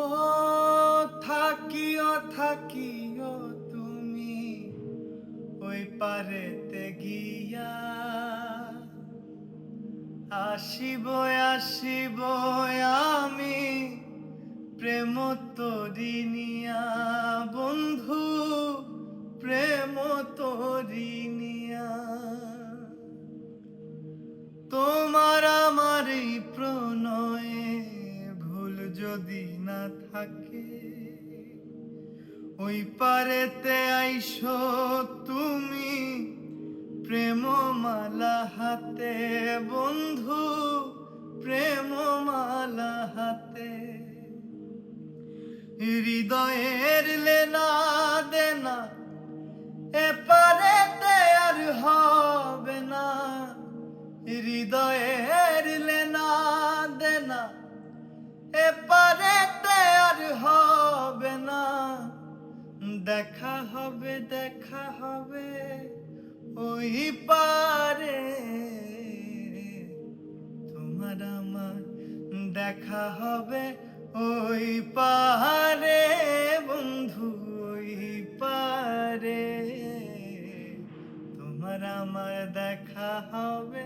ও থাকিও থাকিও তুমি ওই পারেতে গিয়া। আসিব আসিব আমি প্রেম তরিনিয়া বন্ধু, প্রেম তরিনিয়া যদি না থাকে ওই পারেতে আইসো তুমি প্রেমমালা হাতে। বন্ধু প্রেমমালা হাতে। হৃদয়ের লেনা দেখা হবে দেখা হবে ওই পারে তোমার আমার দেখা হবে ওই পারে বন্ধু, ওই পারে। তোমার আমার দেখা হবে